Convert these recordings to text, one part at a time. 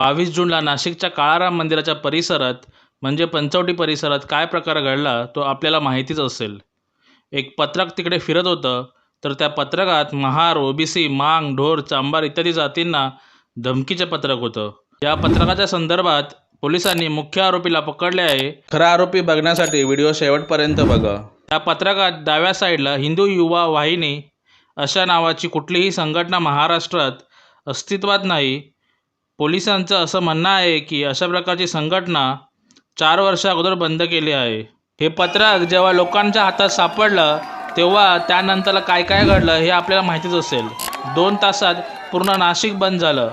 बावीस जूनला नाशिकच्या काळाराम मंदिराच्या परिसरात म्हणजे पंचवटी परिसरात काय प्रकार घडला तो आपल्याला माहितीच असेल. एक पत्रक तिकडे फिरत होतं तर त्या पत्रकात महार ओबीसी मांग ढोर चांबार इत्यादी जातींना धमकीचे पत्रक होतं. या पत्रकाच्या संदर्भात पोलिसांनी मुख्य आरोपीला पकडले आहे. खरा आरोपी बघण्यासाठी व्हिडिओ शेवटपर्यंत बघा. त्या पत्रकात डाव्या साईडला हिंदू युवा वाहिनी अशा नावाची कुठलीही संघटना महाराष्ट्रात अस्तित्वात नाही पोलिसांचं असं म्हणणं आहे की अशा प्रकारची संघटना चार वर्ष अगोदर बंद केली आहे. हे पत्रक जेव्हा लोकांच्या हातात सापडलं तेव्हा त्यानंतरला काय काय घडलं हे आपल्याला माहितीच असेल. दोन तासात पूर्ण नाशिक बंद झालं.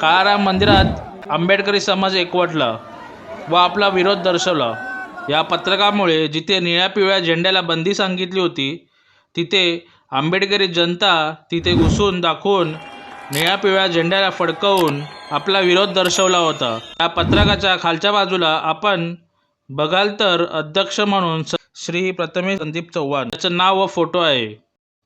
काळाराम मंदिरात आंबेडकरी समाज एकवटला व आपला विरोध दर्शवला. या पत्रकामुळे जिथे निळ्या पिवळ्या झेंड्याला बंदी सांगितली होती तिथे आंबेडकरी जनता तिथे घुसून दाखवून निळ्या पिवळ्या झेंड्याला फडकवून आपला विरोध दर्शवला होता. या पत्रकाच्या खालच्या बाजूला आपण बघाल तर अध्यक्ष म्हणून श्री प्रथमेश संदीप चव्हाण. त्याचं नाव व फोटो आहे.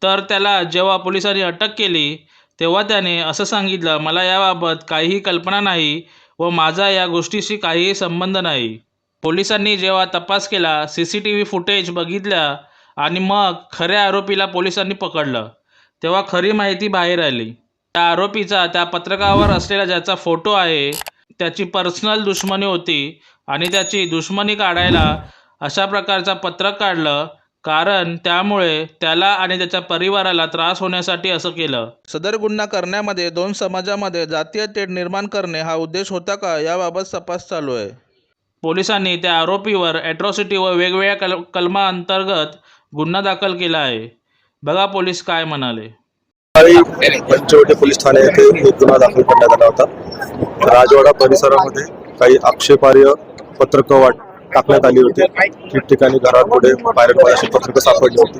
तर त्याला जेव्हा पोलिसांनी अटक केली तेव्हा त्याने असं सांगितलं मला याबाबत काहीही कल्पना नाही व माझा या गोष्टीशी काहीही संबंध नाही. पोलिसांनी जेव्हा तपास केला C C T V footage बघितल्या आणि मग खऱ्या आरोपीला पोलिसांनी पकडलं तेव्हा खरी माहिती बाहेर आली. त्या आरोपीचा त्या पत्रकावर असलेला ज्याचा फोटो आहे त्याची पर्सनल दुश्मनी होती आणि त्याची दुश्मनी काढायला अशा प्रकारचा पत्रक काढलं कारण त्यामुळे त्याला आणि त्याच्या परिवाराला त्रास होण्यासाठी असं केलं. सदर गुन्हा करण्यामध्ये दोन समाजामध्ये जातीय तेढ निर्माण करणे हा उद्देश होता का याबाबत तपास चालू आहे. पोलिसांनी त्या आरोपीवर ॲट्रॉसिटी व वेगवेगळ्या कल कलमाअंतर्गत गुन्हा दाखल केला आहे. बघा पोलीस काय म्हणाले. सकाळी पंचवटी पोलीस ठाणे येथे एक गुन्हा दाखल करण्यात आला होता. राजवाडा परिसरामध्ये काही आक्षेपार्ह पत्रकं वाट टाकण्यात आली होती. ठिकठिकाणी घरापुढे पायऱ्यांवर अशी पत्रकं सापडली होती.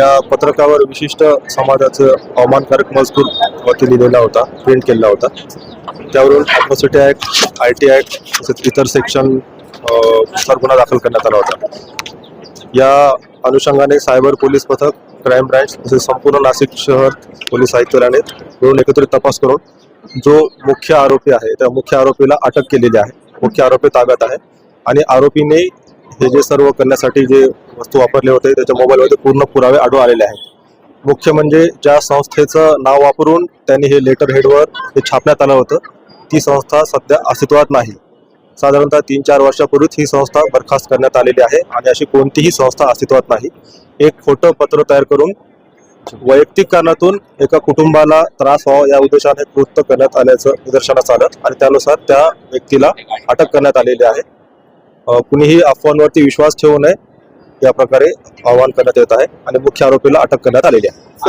या पत्रकावर विशिष्ट समाजाचं अवमानकारक मजकूर वरती लिहिलेला होता प्रिंट केलेला होता. त्यावरून अॅट्रॉसिटी ॲक्ट आय टी ॲक्ट तसेच इतर सेक्शननुसार गुन्हा दाखल करण्यात आला होता. या अनुषंगाने सायबर पोलीस पथक क्राईम ब्रँच तसेच संपूर्ण नाशिक शहर पोलीस आयुक्तालयाने मिळून एकत्रित तपास करून जो मुख्य आरोपी आहे त्या मुख्य आरोपीला अटक केलेली आहे. मुख्य आरोपी ताब्यात आहे. आणि आरोपीने हे जे सर्व करण्यासाठी जे वस्तू वापरले होते त्याच्या मोबाईलमध्ये पूर्ण पुरावे आढळून आलेले आहेत. मुख्य म्हणजे ज्या संस्थेचं नाव वापरून त्यांनी हे लेटर हेडवर हे छापण्यात आलं होतं ती संस्था सध्या अस्तित्वात नाही. साधारणतः तीन चार वर्षापूर्वीच ही संस्था बरखास्त करण्यात आलेली आहे आणि अशी कोणतीही संस्था अस्तित्वात नाही. एक खोटं पत्र तयार करून वैयक्तिक कारणातून एका कुटुंबाला त्रास व्हावा या उद्देशाने कृत्य करण्यात आल्याचं निदर्शनास आलं आणि त्यानुसार त्या व्यक्तीला अटक करण्यात आलेली आहे. कुणीही अफवांवरती विश्वास ठेवू नये या प्रकारे आवाहन करण्यात येत आहे आणि मुख्य आरोपीला अटक करण्यात आलेली आहे.